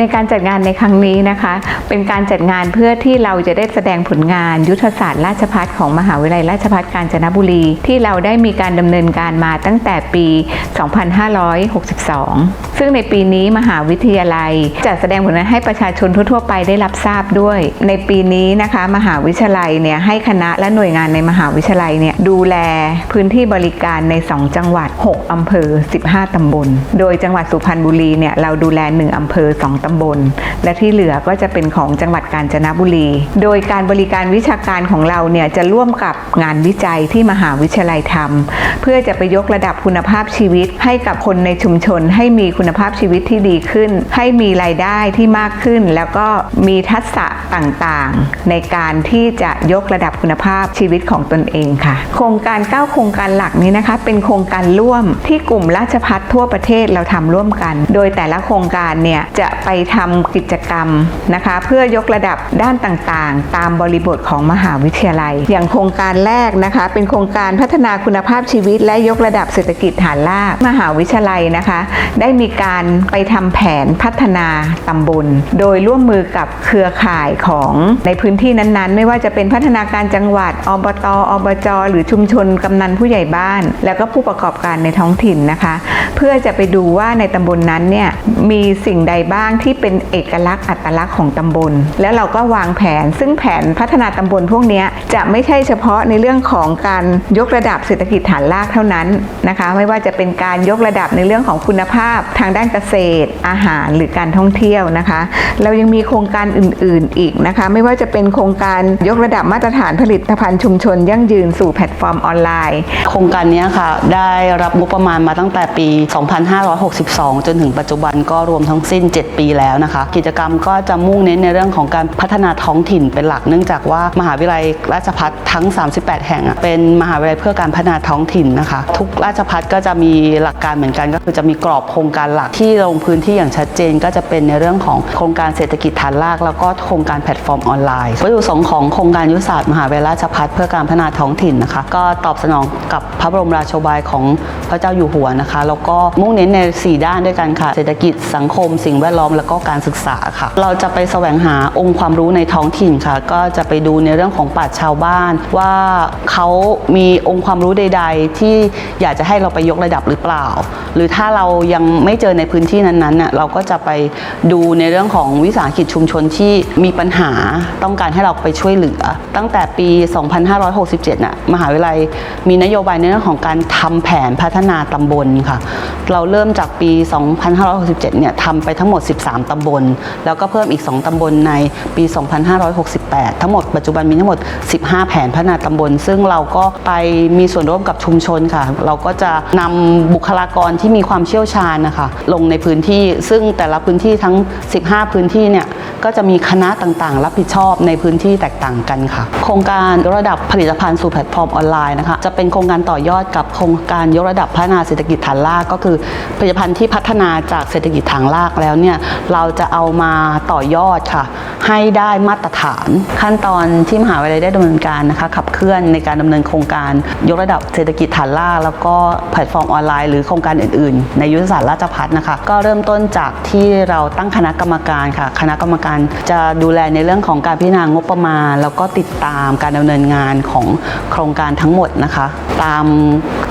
ในการจัดงานในครั้งนี้นะคะ เป็นการจัดงานเพื่อที่เราจะได้แสดงผลงาน ยุทธศาสตร์ราชพัฒของมหาวิทยาลัยราชภัฏกาญจนบุรี ที่เราได้มีการดำเนินการมาตั้งแต่ปี 2562 ซึ่งในปีนี้มหาวิทยาลัยจัดแสดงผลงานให้ประชาชนทั่วๆ ไปได้รับทราบด้วย ในปีนี้นะคะ มหาวิทยาลัยเนี่ยให้คณะและหน่วยงานในมหาวิทยาลัยเนี่ยดูแลพื้นที่บริการใน 2 จังหวัด 6 อำเภอ 15 ตำบล โดยจังหวัดสุพรรณบุรีเนี่ยเราดูแล 1 อำเภอ 2ตำบล และที่เหลือก็จะเป็นของจังหวัดกาญจนบุรี โดยการบริการวิชาการของเราเนี่ยจะร่วมกับงานวิจัยที่มหาวิทยาลัยทำเพื่อจะไปยกระดับคุณภาพชีวิต ให้กับคนในชุมชน ให้มีคุณภาพชีวิตที่ดีขึ้น ให้มีรายได้ที่มากขึ้น แล้วก็มีทักษะต่างๆ ในการที่จะยกระดับคุณภาพชีวิตของตนเองค่ะ โครงการ 9 โครงการหลักนี้นะคะ เป็นโครงการร่วมที่กลุ่มราชพัฒทั่วประเทศเราทำร่วมกัน โดยแต่ละโครงการเนี่ยจะไปทำกิจกรรมนะคะ เพื่อยกระดับด้านต่างๆ ตามบริบทของมหาวิทยาลัย อย่างโครงการแรกนะคะ เป็นโครงการพัฒนาคุณภาพชีวิต และยกระดับเศรษฐกิจฐานรากมหาวิทยาลัยนะคะ ได้มีการไปทำแผนพัฒนาตำบล โดยร่วมมือกับเครือข่ายของในพื้นที่นั้นๆ ไม่ว่าจะเป็นพัฒนาการจังหวัดอบตอบจหรือชุมชนกำนันผู้ใหญ่บ้าน แล้วก็ผู้ประกอบการในท้องถิ่นนะคะ เพื่อจะไปดูว่าในตำบลนั้นเนี่ยมีสิ่งใดบ้างที่เป็นเอกลักษณ์อัตลักษณ์ของตำบล แล้วเราก็วางแผน ซึ่งแผนพัฒนาตำบลพวกนี้จะไม่ใช่เฉพาะในเรื่องของการยกระดับเศรษฐกิจฐานรากเท่านั้นนะคะ ไม่ว่าจะเป็นการยกระดับในเรื่องของคุณภาพ ทางด้านเกษตร อาหารหรือการท่องเที่ยวนะคะ เรายังมีโครงการอื่น ๆ อีกนะคะ ไม่ว่าจะเป็นโครงการยกระดับมาตรฐานผลิตภัณฑ์ชุมชน ยั่งยืนสู่แพลตฟอร์มออนไลน์ โครงการนี้ค่ะ ได้รับงบประมาณมาตั้งแต่ปี 2562 จนถึงปัจจุบันก็รวมทั้งสิ้น 7 ปีแล้วนะคะ กิจกรรมก็จะมุ่งเน้นในเรื่องของการพัฒนาท้องถิ่นเป็นหลัก เนื่องจากว่ามหาวิทยาลัยราชภัฏทั้ง 38 แห่งเป็นมหาวิทยาลัยเพื่อการพัฒนาท้องถิ่นนะคะ ทุกราชภัฏก็จะมีหลักการเหมือนกัน ก็คือจะมีกรอบโครงการหลักที่ลงพื้นที่อย่างชัดเจน ก็จะเป็นในเรื่องของโครงการเศรษฐกิจฐานราก แล้วก็โครงการแพลตฟอร์มออนไลน์วัตถุประสงค์ของโครงการยุทธศาสตร์มหาวิทยาลัยราชภัฏเพื่อการพัฒนาท้องถิ่นนะคะ ก็ตอบสนองกับพระบรมราโชบายของพระเจ้าอยู่หัวนะคะ แล้วก็มุ่งเน้นใน 4 ด้านด้วยกันค่ะ เศรษฐกิจสังคม สิ่งแวดล้อมแล้วก็การศึกษาค่ะ เราจะไปแสวงหาองค์ความรู้ในท้องถิ่นค่ะ ก็จะไปดูในเรื่องของปราชญ์ชาวบ้าน ว่าเขามีองค์ความรู้ใด ๆ ที่อยากจะให้เราไปยกระดับหรือเปล่า หรือถ้าเรายังไม่เจอในพื้นที่นั้นๆน่ะเราก็จะไปดูในเรื่องของวิสาหกิจชุมชนที่มีปัญหาต้องการให้เราไปช่วยเหลือ ตั้งแต่ปี 2567น่ะมหาวิทยาลัยมีนโยบายในเรื่องของการทำแผนพัฒนาตำบลค่ะ เราเริ่มจากปี 2567 เนี่ยทำไปทั้งหมด 13 ตำบล แล้วก็เพิ่มอีก 2 ตำบลในปี 2568 ทั้งหมดปัจจุบันมีทั้งหมด 15 แผนพัฒนาตำบล ซึ่งเราก็ไปมีส่วนร่วมกับชุมชนค่ะ เราก็จะนำบุคลากรที่มีความเชี่ยวชาญนะคะ ลงในพื้นที่ ซึ่งแต่ละพื้นที่ทั้ง 15 พื้นที่เนี่ยก็จะมีคณะต่างๆ รับผิดชอบในพื้นที่แตกต่างกันค่ะ โครงการยกระดับผลิตภัณฑ์สู่แพลตฟอร์มออนไลน์นะคะ จะเป็นโครงการต่อยอดกับโครงการยกระดับพัฒนาเศรษฐกิจฐานรากก็คือผลิตภัณฑ์ที่พัฒนาจากเศรษฐกิจฐานรากแล้วเนี่ยเราจะเอามาต่อยอดค่ะ ให้ได้มาตรฐาน ขั้นตอนที่มหาวิทยาลัยได้ดำเนินการนะคะขับเคลื่อนในการดำเนินโครงการ ยกระดับเศรษฐกิจฐานราแล้วก็แพลตฟอร์มออนไลน์หรือโครงการอื่นๆ ในยุทธศาสตร์ราชพัฒนะคะ ก็เริ่มต้นจากที่เราตั้งคณะกรรมการค่ะ คณะกรรมการจะดูแลในเรื่องของการพิจารณางบประมาณ แล้วก็ติดตามการดำเนินงานของโครงการทั้งหมดนะคะ ตาม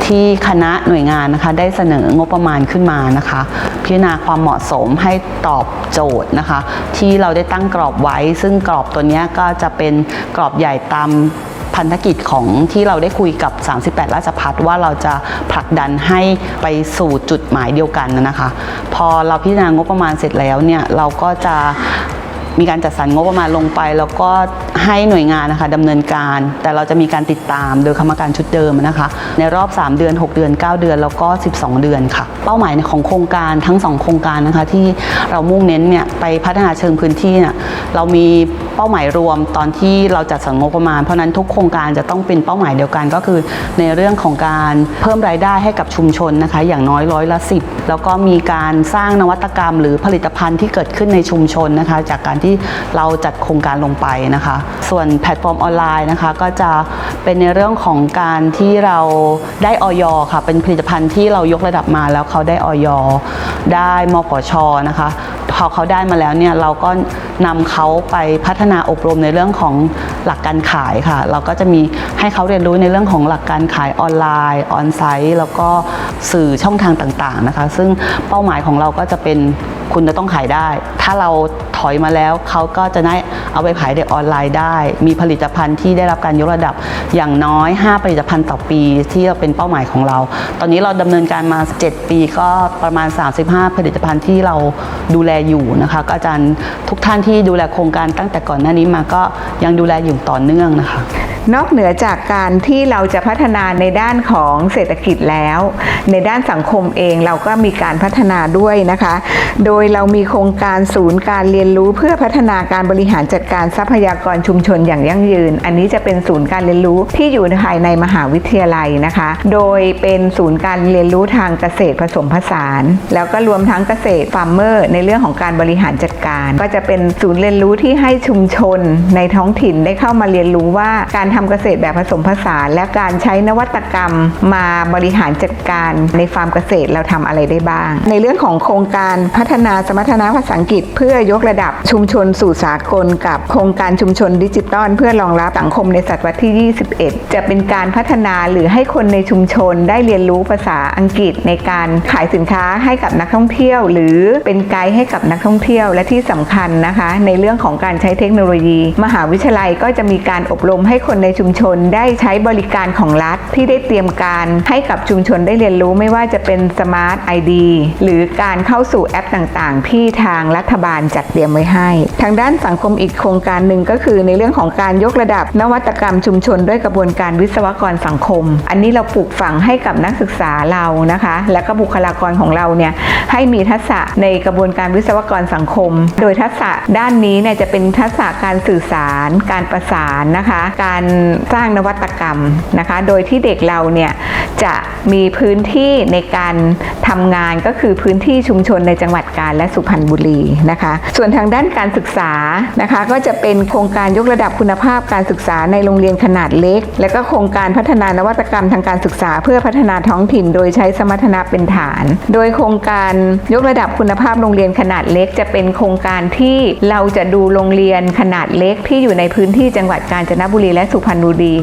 ที่คณะหน่วยงานนะคะได้เสนองบประมาณขึ้นมานะคะ พิจารณาความเหมาะสมให้ตอบโจทย์นะคะ ที่เราได้ตั้งกรอบไว้ ซึ่งกรอบตัวนี้ก็จะเป็นกรอบใหญ่ตามพันธกิจของที่เราได้คุยกับ 38 ราชพัฒว่าเราจะผลักดันให้ไปสู่จุดหมายเดียวกันนะคะ พอเราพิจารณางบประมาณเสร็จแล้วเนี่ยเราก็จะมีการจัดสรรงบประมาณลงไป แล้วก็ ให้หน่วยงานนะคะดำเนินการ แต่เราจะมีการติดตามโดยคณะกรรมการชุดเดิมนะคะ ในรอบ 3 เดือน 6 เดือน 9 เดือน แล้วก็ 12 เดือนค่ะ เป้าหมายของโครงการทั้ง 2 โครงการนะคะที่เรามุ่งเน้นเนี่ยไปพัฒนาเชิงพื้นที่เนี่ยเรามี เป้าหมายรวมตอนที่เราจัดสรรงบประมาณ เพราะนั้นทุกโครงการจะต้องเป็นเป้าหมายเดียวกันก็คือ ในเรื่องของการเพิ่มรายได้ให้กับชุมชนนะคะ อย่างน้อยร้อยละสิบแล้วก็มีการสร้างนวัตกรรม หรือผลิตภัณฑ์ที่เกิดขึ้นในชุมชนนะคะ จากการที่เราจัดโครงการลงไปนะคะ ส่วนแพลตฟอร์มออนไลน์นะคะ ก็จะเป็นในเรื่องของการที่เราได้ออยค่ะเป็นผลิตภัณฑ์ที่เรายกระดับมาแล้วเขาได้ออยได้มปชนะคะ พอเขาได้มาแล้วเนี่ยเราก็นำเขาไปพัฒนาอบรมในเรื่องของหลักการขายค่ะ เราก็จะมีให้เขาเรียนรู้ในเรื่องของหลักการขายออนไลน์ออนไซต์แล้วก็สื่อช่องทางต่างๆนะคะ ซึ่งเป้าหมายของเราก็จะเป็นคุณจะต้องขายได้ ถ้าเรา ถอยมาแล้วเขาก็จะได้เอาไปขายในออนไลน์ได้ มีผลิตภัณฑ์ที่ได้รับการยกระดับอย่างน้อย 5 ผลิตภัณฑ์ต่อปีที่เราเป็นเป้าหมายของเรา ตอนนี้เราดำเนินการมา 7 ปีก็ประมาณ 35 ผลิตภัณฑ์ที่เราดูแลอยู่นะคะก็อาจารย์ทุกท่านที่ดูแลโครงการตั้งแต่ก่อนหน้านี้มาก็ยังดูแลอยู่ต่อเนื่องนะคะนอกเหนือจากการที่เราจะพัฒนาในด้านของเศรษฐกิจแล้ว ในด้านสังคมเองเราก็มีการพัฒนาด้วยนะคะ โดยเรามีโครงการศูนย์การเรียนรู้เพื่อพัฒนาการบริหารจัดการทรัพยากรชุมชนอย่างยั่งยืน อันนี้จะเป็นศูนย์การเรียนรู้ที่อยู่ภายในมหาวิทยาลัยนะคะ โดยเป็นศูนย์การเรียนรู้ทางเกษตรผสมผสาน แล้วก็รวมทั้งเกษตรฟาร์มเมอร์ในเรื่องของการบริหารจัดการ ก็จะเป็นศูนย์เรียนรู้ที่ให้ชุมชนในท้องถิ่นได้เข้ามาเรียนรู้ว่าการทำเกษตรแบบผสมผสาน และการใช้นวัตกรรมมาบริหารจัดการในฟาร์มเกษตรเราทำอะไรได้บ้าง ในเรื่องของโครงการพัฒนาสมรรถนะภาษาอังกฤษ เพื่อยกระดับชุมชนสู่สากลกับโครงการชุมชนดิจิตอลเพื่อรองรับสังคมในศตวรรษที่ 21 จะเป็นการพัฒนาหรือให้คนในชุมชนได้เรียนรู้ภาษาอังกฤษในการขายสินค้าให้กับนักท่องเที่ยว หรือเป็นไกด์ให้กับนักท่องเที่ยวและที่สำคัญนะคะ ในเรื่องของการใช้เทคโนโลยี มหาวิทยาลัยก็จะมีการอบรมให้คนในชุมชนได้ใช้บริการของรัฐที่ได้เตรียมการให้กับชุมชนได้เรียนรู้ไม่ว่าจะเป็นสมาร์ทไอดีหรือการเข้าสู่แอปต่างๆ ที่ทางรัฐบาลจัดเตรียมไว้ให้ ทางด้านสังคมอีกโครงการหนึ่งก็คือในเรื่องของการยกระดับนวัตกรรมชุมชน ด้วยกระบวนการวิศวกรสังคม อันนี้เราปลูกฝังให้กับนักศึกษาเรานะคะ และก็บุคลากรของเราเนี่ยให้มีทักษะในกระบวนการวิศวกรสังคม โดยทักษะด้านนี้เนี่ยจะเป็นทักษะการสื่อสาร การประสานนะคะ การสร้างนวัตกรรมนะคะ โดยที่เด็กเราเนี่ยจะมีพื้นที่ในการทำงานก็คือพื้นที่ชุมชนในจังหวัดกาญและสุพรรณบุรีนะคะ ส่วนทางด้านการศึกษานะคะ ก็จะเป็นโครงการยกระดับคุณภาพการศึกษาในโรงเรียนขนาดเล็ก และก็โครงการพัฒนานวัตกรรมทางการศึกษา เพื่อพัฒนาท้องถิ่น โดยใช้สมรรถนะเป็นฐาน โดยโครงการยกระดับคุณภาพโรงเรียนขนาดเล็ก จะเป็นโครงการที่เราจะดูโรงเรียนขนาดเล็ก ที่อยู่ในพื้นที่จังหวัดกาญจนบุรีและสุพรรณบุรี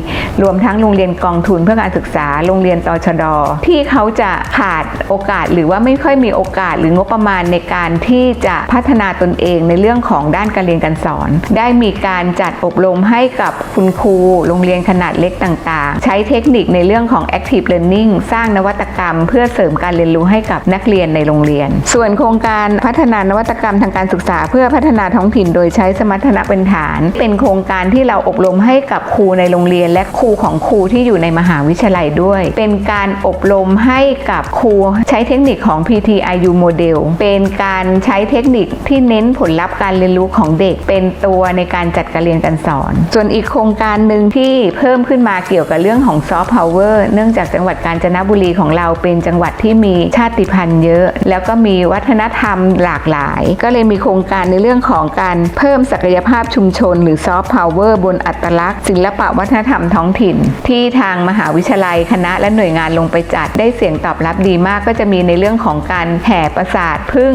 รวมทั้งโรงเรียนกองทุนเพื่อการศึกษา โรงเรียนตชด ที่เขาจะขาดโอกาสหรือว่าไม่ค่อยมีโอกาสหรืองบประมาณในการที่จะพัฒนาตนเองในเรื่องของด้านการเรียนการสอน ได้มีการจัดอบรมให้กับคุณครู โรงเรียนขนาดเล็กต่างๆ ใช้เทคนิคในเรื่องของ active learning สร้างนวัตกรรม เพื่อเสริมการเรียนรู้ให้กับนักเรียนในโรงเรียน ส่วนโครงการพัฒนานวัตกรรมทางการศึกษา เพื่อพัฒนาท้องถิ่นโดยใช้สมรรถนะเป็นฐาน เป็นโครงการที่เราอบรมให้กับครูในโรงเรียน และครูของครูที่อยู่ในมหาวิทยาลัยด้วย เป็นการอบรมให้กับครูใช้เทคนิคของ PTIU model เป็นการใช้เทคนิคที่เน้นผลลัพธ์การเรียนรู้ของเด็กเป็นตัวในการจัดการเรียนการสอน ส่วนอีกโครงการหนึ่งที่เพิ่มขึ้นมาเกี่ยวกับเรื่องของซอฟต์พาวเวอร์เนื่องจากจังหวัดกาญจนบุรีของเราเป็นจังหวัดที่มีชาติพันธุ์เยอะ แล้วก็มีวัฒนธรรมหลากหลาย ก็เลยมีโครงการในเรื่องของการเพิ่มศักยภาพชุมชน หรือซอฟต์พาวเวอร์บนอัตลักษณ์ศิลปะวัฒนธรรมท้องถิ่น ที่ทางมหาวิทยาลัยคณะและหน่วยงานลงไปจัดได้เสียงตอบรับดีมากก็จะมีในเรื่องของการแห่ประสาทพึ่ง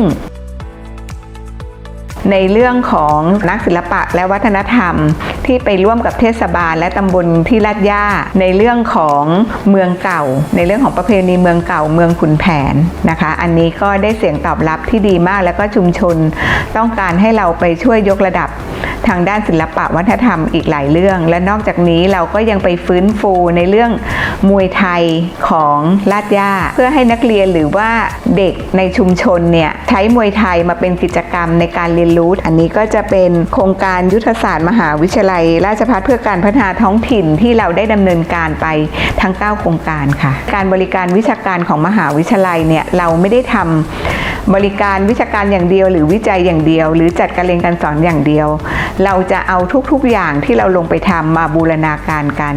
ในเรื่องของนักศิลปะและวัฒนธรรม ที่ไปร่วมกับเทศบาล และตำบลที่ลาดย่าในเรื่องของเมืองเก่า ในเรื่องของประเพณีเมืองเก่าเมืองขุนแผนนะคะ อันนี้ก็ได้เสียงตอบรับที่ดีมากแล้วก็ชุมชนต้องการให้เราไปช่วยยกระดับ ทางด้านศิลปะวัฒนธรรมอีกหลายเรื่อง และนอกจากนี้เราก็ยังไปฟื้นฟูในเรื่องมวยไทยของลาดย่าเพื่อให้นักเรียนหรือว่าเด็กในชุมชนเนี่ยใช้มวยไทยมาเป็นกิจกรรมในการเรียนรู้ อันนี้ก็จะเป็นโครงการยุทธศาสตร์มหาวิทยาลัย ราชภัฏเพื่อการพัฒนาท้องถิ่นที่เราได้ดำเนินการไปทั้ง 9 โครงการค่ะ การบริการวิชาการของมหาวิทยาลัยเนี่ยเราไม่ได้ทำบริการวิชาการอย่างเดียว หรือวิจัยอย่างเดียว หรือจัดการเรียนการสอนอย่างเดียวเราจะเอาทุกๆอย่างที่เราลงไปทำมาบูรณาการกัน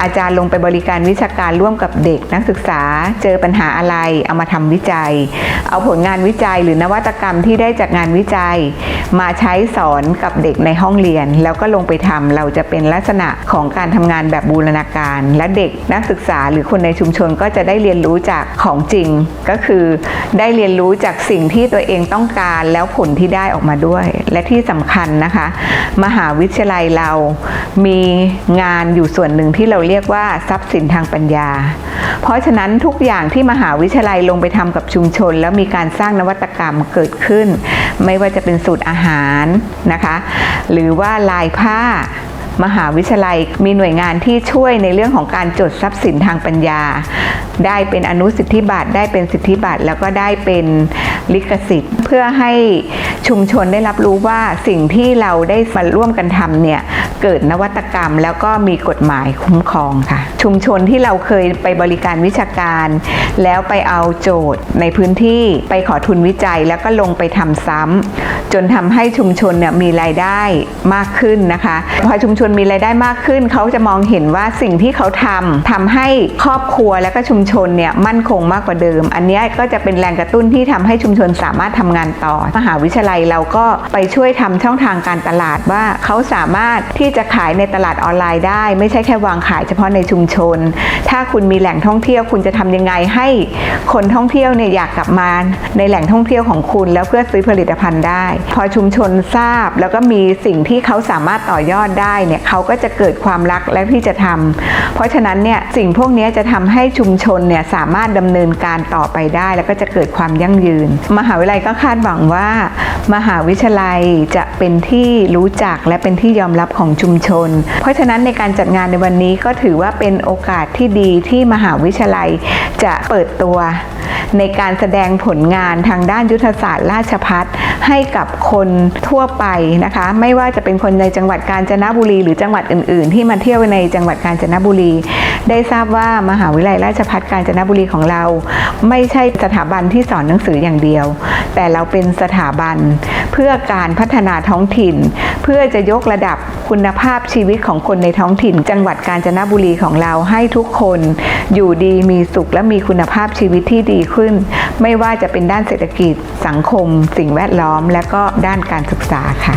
อาจารย์ลงไปบริการวิชาการร่วมกับเด็กนักศึกษาเจอปัญหาอะไร เอามาทำวิจัย เอาผลงานวิจัยหรือนวัตกรรมที่ได้จากงานวิจัย มาใช้สอนกับเด็กในห้องเรียน แล้วก็ลงไปทำเราจะเป็นลักษณะของการทำงานแบบบูรณาการ และเด็กนักศึกษาหรือคนในชุมชนก็จะได้เรียนรู้จากของจริง ก็คือได้เรียนรู้จากสิ่งที่ตัวเองต้องการแล้วผลที่ได้ออกมาด้วย และที่สำคัญนะคะมหาวิทยาลัยเรา มีงานอยู่ส่วนหนึ่งที่เราเรียกว่าทรัพย์สินทางปัญญา เพราะฉะนั้นทุกอย่างที่มหาวิทยาลัยลงไปทำกับชุมชน แล้วมีการสร้างนวัตกรรมเกิดขึ้น ไม่ว่าจะเป็นสูตรอาหารนะคะ หรือว่าลายผ้า มหาวิทยาลัยมีหน่วยงานที่ช่วยในเรื่องของการจดทรัพย์สินทางปัญญา ได้เป็นอนุสิทธิบัตรได้เป็นสิทธิบัตรแล้วก็ได้เป็นลิขสิทธิ์ เพื่อให้ชุมชนได้รับรู้ว่าสิ่งที่เราได้มาร่วมกันทำเนี่ยเกิดนวัตกรรมแล้วก็มีกฎหมายคุ้มครองค่ะ ชุมชนที่เราเคยไปบริการวิชาการ แล้วไปเอาโจทย์ในพื้นที่ไปขอทุนวิจัยแล้วก็ลงไปทำซ้ำจนทำให้ชุมชนเนี่ยมีรายได้มากขึ้นนะคะพอชุมชนนมีรายได้มากขึ้น เขาจะมองเห็นว่าสิ่งที่เขาทำทำให้ครอบครัวและก็ชุมชนเนี่ยมั่นคงมากกว่าเดิม อันนี้ก็จะเป็นแรงกระตุ้นที่ทำให้ชุมชนสามารถทำงานต่อ มหาวิทยาลัยเราก็ไปช่วยทำช่องทางการตลาดว่าเขาสามารถที่จะขายในตลาดออนไลน์ได้ ไม่ใช่แค่วางขายเฉพาะในชุมชน ถ้าคุณมีแหล่งท่องเที่ยวคุณจะทำยังไงให้คนท่องเที่ยวเนี่ยอยากกลับมาในแหล่งท่องเที่ยวของคุณแล้วเพื่อซื้อผลิตภัณฑ์ได้ พอชุมชนทราบแล้วก็มีสิ่งที่เขาสามารถต่อยอดได้เนี่ยเขาก็จะเกิดความรักและที่จะทำเพราะฉะนั้นเนี่ยสิ่งพวกนี้จะทำให้ชุมชนเนี่ยสามารถดำเนินการต่อไปได้ แล้วก็จะเกิดความยั่งยืน มหาวิทยาลัยก็คาดหวังว่า มหาวิทยาลัยจะเป็นที่รู้จักและเป็นที่ยอมรับของชุมชน เพราะฉะนั้นในการจัดงานในวันนี้ก็ถือว่าเป็นโอกาสที่ดีที่มหาวิทยาลัยจะเปิดตัว ในการแสดงผลงานทางด้านยุทธศาสตร์ราชพัฒให้กับคนทั่วไปนะคะ ไม่ว่าจะเป็นคนในจังหวัดกาญจนบุรี หรือจังหวัดอื่น ๆ ที่มาเที่ยวในจังหวัดกาญจนบุรี ได้ทราบว่ามหาวิทยาลัยราชภัฏกาญจนบุรีของเรา ไม่ใช่สถาบันที่สอนหนังสืออย่างเดียว แต่เราเป็นสถาบัน เพื่อการพัฒนาท้องถิ่น เพื่อจะยกระดับคุณภาพชีวิตของคนในท้องถิ่น จังหวัดกาญจนบุรีของเราให้ทุกคน อยู่ดีมีสุขและมีคุณภาพชีวิตที่ดีขึ้น ไม่ว่าจะเป็นด้านเศรษฐกิจสังคม สิ่งแวดล้อม และก็ด้านการศึกษาค่ะ